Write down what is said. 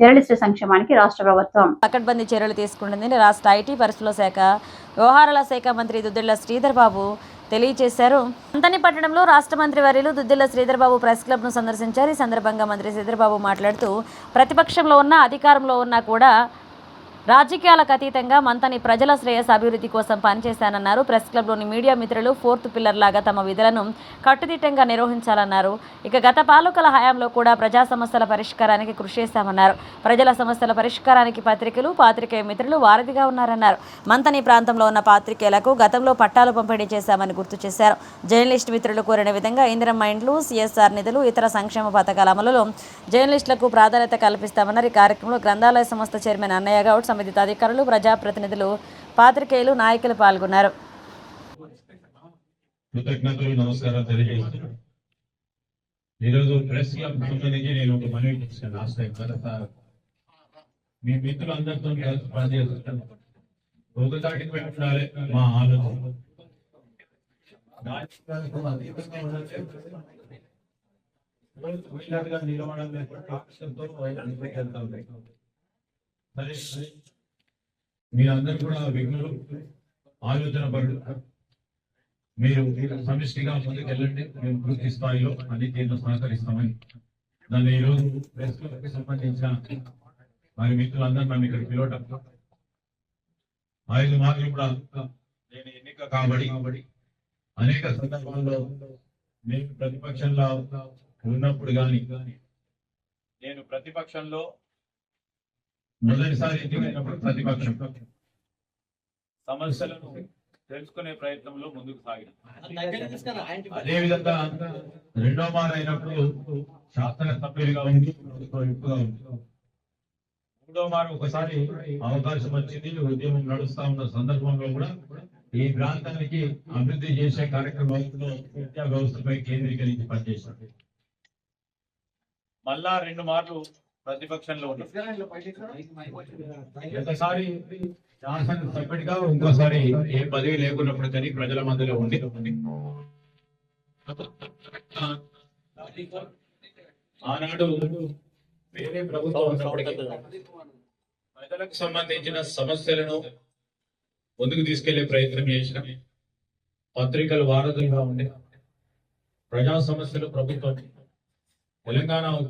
జర్నలిస్టుల సంక్షేమానికి రాష్ట్ర ప్రభుత్వం. పకడ్బందీ చర్యలు తీసుకుంటుందని రాష్ట్ర ఐటీ పరిశ్రమల శాఖ వ్యవహారాల శాఖ మంత్రి దుద్దిళ్ళ శ్రీధర్ బాబు తెలియజేశారు. అంతని పట్టణంలో రాష్ట్ర మంత్రి వర్యులు దుద్దిల్ల శ్రీధర్బాబు ప్రెస్ క్లబ్ను సందర్శించారు. ఈ సందర్భంగా మంత్రి శ్రీధర్బాబు మాట్లాడుతూ ప్రతిపక్షంలో ఉన్న అధికారంలో ఉన్నా కూడా రాజకీయాలకు అతీతంగా మంతని ప్రజల శ్రేయస్ అభివృద్ధి కోసం పనిచేశానన్నారు. ప్రెస్ క్లబ్లోని మీడియా మిత్రులు ఫోర్త్ పిల్లర్ లాగా తమ విధులను కట్టుదిట్టంగా నిర్వహించాలన్నారు. ఇక గత పాలకుల హయాంలో కూడా ప్రజా సమస్యల పరిష్కారానికి కృషి చేశామన్నారు. ప్రజల సమస్యల పరిష్కారానికి పత్రికలు పాత్రికేయ మిత్రులు వారధిగా ఉన్నారన్నారు. మంతని ప్రాంతంలో ఉన్న పాత్రికేయులకు గతంలో పట్టాలు పంపిణీ చేశామని గుర్తు చేశారు. జర్నలిస్ట్ మిత్రులు కోరిన విధంగా ఇందిరమ్మ మైండ్లు సిఎస్ఆర్ నిధులు ఇతర సంక్షేమ పథకాల అమలులో జర్నలిస్టులకు ప్రాధాన్యత కల్పిస్తామన్నారు. ఈ కార్యక్రమంలో గ్రంథాలయ సంస్థ చైర్మన్ అన్నయ్య గౌడ్ సంబంధిత అధికారులు ప్రజాప్రతినిధులు పాత్రికేయులు నాయకులు పాల్గొన్నారు. కృతజ్ఞతలు నమస్కారాలు తెలియజేస్తున్నాను. ఈరోజు ప్రెస్ క్లబ్ సంబంధించి నేను ఒక మనవి చేశాను. లాస్ట్ టైం కదా మీ మిత్రులందరితో కలిసి ఒక తాటికి మా ఆలోచన. మీరందరూ కూడా విఘ్నులు ఆలోచన పడు మీరు సమిష్టిగా ముందుకు వెళ్ళండి. మేము పూర్తి స్థాయిలో అన్ని తీర్లు సహకరిస్తామని. దాన్ని ఈరోజు ప్రెస్ క్లబ్కి సంబంధించిన మరి మిత్రులందరూ నన్ను ఇక్కడ పిలవటం. ఐదు మార్కులు కూడా నేను ఎన్నిక కాబడి కాబడి అనేక సందర్భాల్లో నేను ప్రతిపక్షంలో ఉన్నప్పుడు కానీ నేను ప్రతిపక్షంలో మొదటిసారి ఎన్నికైనప్పుడు ప్రతిపక్షం. సమస్యలను తెలుసుకునే ప్రయత్నంలో ముందుకు సాగిన. అదే విధంగా రెండో మారు అయినప్పుడు శాసన సభ్యులుగా ఉంది మూడో మారు ఒకసారి అవకాశం వచ్చింది ఉద్యమం నడుస్తా ఉన్న సందర్భంలో కూడా ఈ ప్రాంతానికి అభివృద్ధి చేసే కార్యక్రమంలో విద్యా వ్యవస్థపై కేంద్రీకరించి పనిచేశారు. మళ్ళా రెండు మార్లు ప్రతిపక్షంలో ఒకసారి శాసన సభ్యుడిగా ఇంకోసారి ఏ పదవి లేకున్నప్పుడు కానీ ప్రజల మధ్యలో ఉండి. ఆనాడు వేరే ప్రభుత్వం ఉన్నప్పటికీ ప్రజలకు సంబంధించిన సమస్యలను ముందుకు తీసుకెళ్ళే ప్రయత్నం చేసిన పత్రికలు వారధులుగా ఉండే ప్రజా సమస్యలు ప్రభుత్వం తెలంగాణ